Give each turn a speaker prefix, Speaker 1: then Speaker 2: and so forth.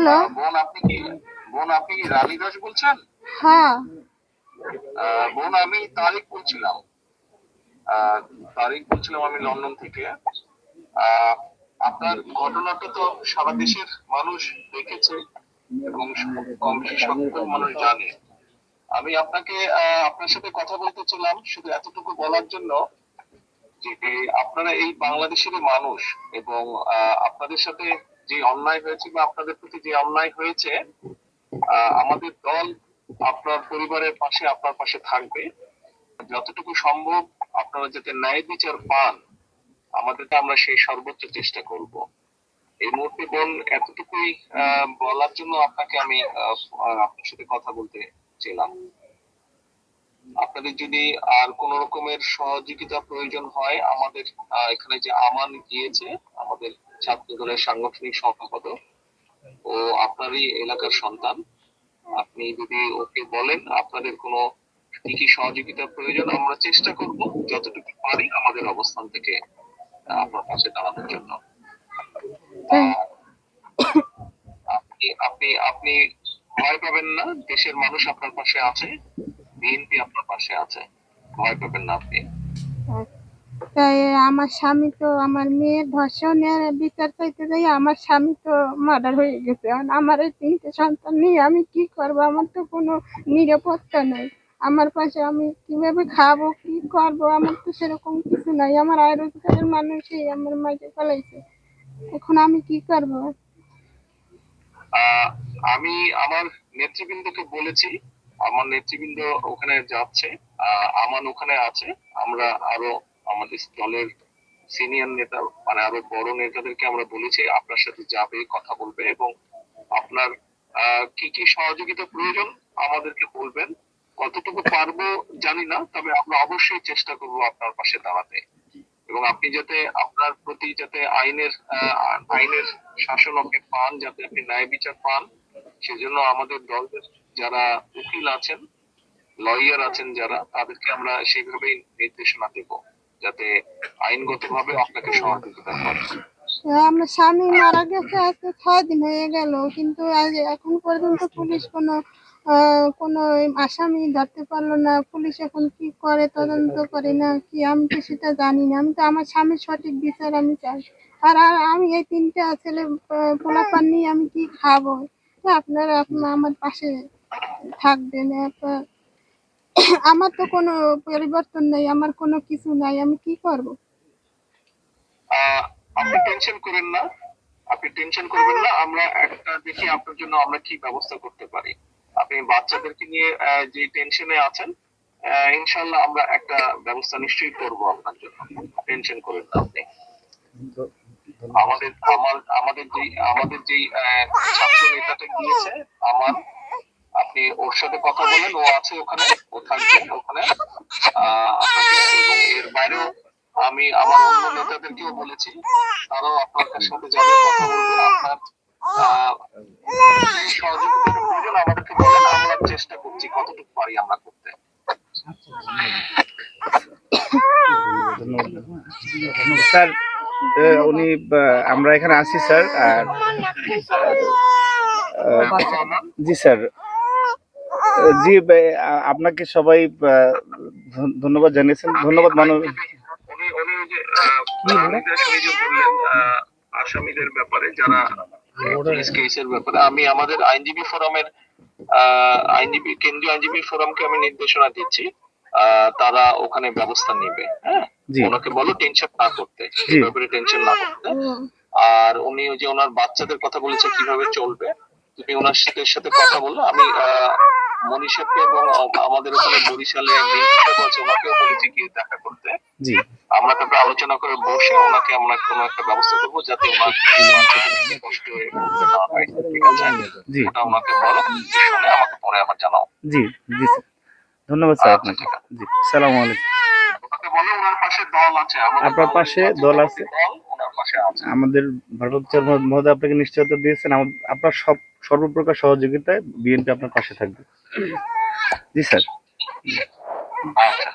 Speaker 1: Hello.
Speaker 2: বোন আপনি কি বোন আপনি কি রানী দাস বলছেন?
Speaker 1: হ্যাঁ।
Speaker 2: বোন আমি তারিক বলছিলাম। তারিক বলছিলাম আমি লন্ডন থেকে। আপনার ঘটনাটা তো সারা দেশের মানুষ দেখেছে এবং কম বেশি সত্ত্বেও মানুষ জানে। আমি আপনাকে আহ, আপনার সাথে কথা বলতে ছিলাম শুধু এতটুকু বলার জন্য যে আপনারা এই বাংলাদেশের মানুষ এবং আহ, আপনাদের সাথে যে অন্যায় হয়েছে বা আপনাদের প্রতি যে অন্যায় হয়েছে আমাদের দল আপনার পরিবারের পাশে আপনার পাশে থাকবে। যতটুকু সম্ভব আপনারা যাতে ন্যায় বিচার পান, আমাদেরকে আমরা সেই সর্বোচ্চ চেষ্টা করব। এই মুহূর্তে বোন এতটুকুই বলার জন্য আপনাকে আমি আপনার সাথে কথা বলতে ছিলাম আপনাদের যদি আর কোন রকমের সহযোগিতা প্রয়োজন হয় আমাদের এখানে যে আমান গিয়েছে আমাদের ছাত্র দলের সাংগঠনিক সম্পাদক ও আপনারই এলাকার সন্তান আপনি যদি ওকে বলেন আপনাদের কোনো কি কি সহযোগিতা প্রয়োজন আমরা চেষ্টা করব যতটুকু পারি আমাদের অবস্থান থেকে আপনার পাশে দাঁড়ানোর জন্য। আপনি আপনি আপনি ভয় পাবেন না দেশের মানুষ আপনার পাশে আছে। বিএনপি আপনার পাশে আছে। ভয় পাবেন না আপনি।
Speaker 1: তাই আমার স্বামী তো আমার মেয়ের ধর্ষণের বিচার চাইতে যাই আমার স্বামী তো মার্ডার হয়ে গেছে। আমার এই তিনটে সন্তান নেই আমি কি করব? আমার তো কোনো নিরাপত্তা নেই। আমার পাশে আমি কীভাবে খাব কি করব? আমার তো সেরকম কিছু নাই। আমার আয় রোজগারের মানুষই আমার মাঝে ফেলাইছে এখন আমি কি করব?
Speaker 2: আমি আমার নেতৃবৃন্দকে বলেছি আমার নেতৃবৃন্দ ওখানে যাচ্ছে আমান ওখানে আছে। আমরা আরও আমাদের দলের সিনিয়র নেতা মানে আরও বড় নেতাদেরকে আমরা বলেছি, আপনার সাথে যাবে, কথা বলবে এবং আপনার কি কি সহযোগিতা প্রয়োজন আমাদেরকে বলবেন। কতটুকু পারব জানি না, তবে আমরা অবশ্যই চেষ্টা করব আপনার পাশে দাঁড়াতে। এবং আপনি যাতে আপনার প্রতি যাতে আইনের আইনের শাসন আপনি পান, যাতে আপনি ন্যায় বিচার পান, সেজন্য আমাদের দলের যারা উকিল আছেন লয়ার আছেন যারা, তাদেরকে আমরা সেইভাবেই নির্দেশনা দেব, যাতে আইনগতভাবে আপনাকে সহযোগিতা করে
Speaker 1: আমার স্বামী মারা গেছে ছয় দিন হয়ে গেল, কিন্তু এখন পর্যন্ত পুলিশ কোনো কোনো আসামি ধরতে পারল না, পুলিশ এখন কি করে, তদন্ত করে না, কি, আমি তো সেটা জানি না, আমি তো আমার স্বামীর সঠিক বিচার আমি চাই। আর আমি এই তিনটা ছেলে পোলাপান নিয়ে আমি কি খাব? আপনারা আপনার আমার পাশে থাকবেন একটা- আমার তো কোনো পরিবর্তন নেই, আমার কোনো কিছু নাই, আমি কি করব?
Speaker 2: আপনি টেনশন করেন না, আপনি টেনশন করবেন না, আমরা একটা দেখি আপনার জন্য আমরা কি ব্যবস্থা করতে পারি। আপনি বাচ্চাদেরকে নিয়ে যে টেনশনে আছেন ইনশাল্লাহ আমরা একটা ব্যবস্থা নিশ্চয়ই করব আপনার জন্য। টেনশন করেন না আপনি। আমাদের আমাদের যে আমাদের যে ছাত্র নেতাটা গিয়েছে, আমার আপনি ওর সাথে কথা বলেন ও আছে ওখানে ও থাকবে ওখানে। এবং এর বাইরেও আমি আমার অন্য নেতাদেরকেও বলেছি তারাও আপনার সাথে যাবে কথা বলবে আপনার আহ, সহযোগিতার প্রয়োজন আমাদেরকে বলেন আমরা চেষ্টা করছি কতটুকু পারি আমরা করতে।
Speaker 3: স্যার এ, উনি আহ, আমরা এখানে আছি স্যার আর আহ, জি স্যার জি আপনাকে সবাই আহ, ধন্যবাদ জানিয়েছেন। ধন্যবাদ মানুষ
Speaker 2: উনি উনি ওই যে আহ, আসামিদের উনি যে বললেন আহ, আসামিদের ব্যাপারে যারা কেসের ব্যাপারে আমি আমাদের আইনজীবী ফোরামের আইনজীবী কেন্দ্রীয় আইনজীবী ফোরামকে আমি নির্দেশনা দিচ্ছি আহ, তারা ওখানে ব্যবস্থা নেবে হ্যাঁ? ওনাকে বলো টেনশন না করতে এই ব্যাপারে টেনশন না করতে। আর উনি ওই যে ওনার বাচ্চাদের কথা বলেছে কীভাবে চলবে তুমি ওনার সাথে সাথে কথা বলো আমি আহ, মনীষাকে এবং আমাদের ওখানে বরিশালে ওনাকেও বলেছি গিয়ে দেখা করতে।
Speaker 3: জি।
Speaker 2: আমরা তারপরে আলোচনা করে বসে ওনাকে আমরা কোনো একটা ব্যবস্থা করব যাতে কষ্ট হয়ে না হয় ঠিক আছে? ওটা ওনাকে বলো শুনে আমাকে পরে আমার জানাও।
Speaker 3: জি জি ধন্যবাদ স্যার
Speaker 2: আচ্ছা,
Speaker 3: আপনাকে। জি সালাম আলাইকুম।
Speaker 2: ওনার পাশে দল আছে।
Speaker 3: আপনার পাশে দল আছে? আমাদের ভারত মহোদয় আপনাকে নিশ্চয়তা দিয়েছেন। আপনার সব সর্বপ্রকার সহযোগিতায় বিএনপি আপনার পাশে থাকবে। জি স্যার।
Speaker 2: আচ্ছা।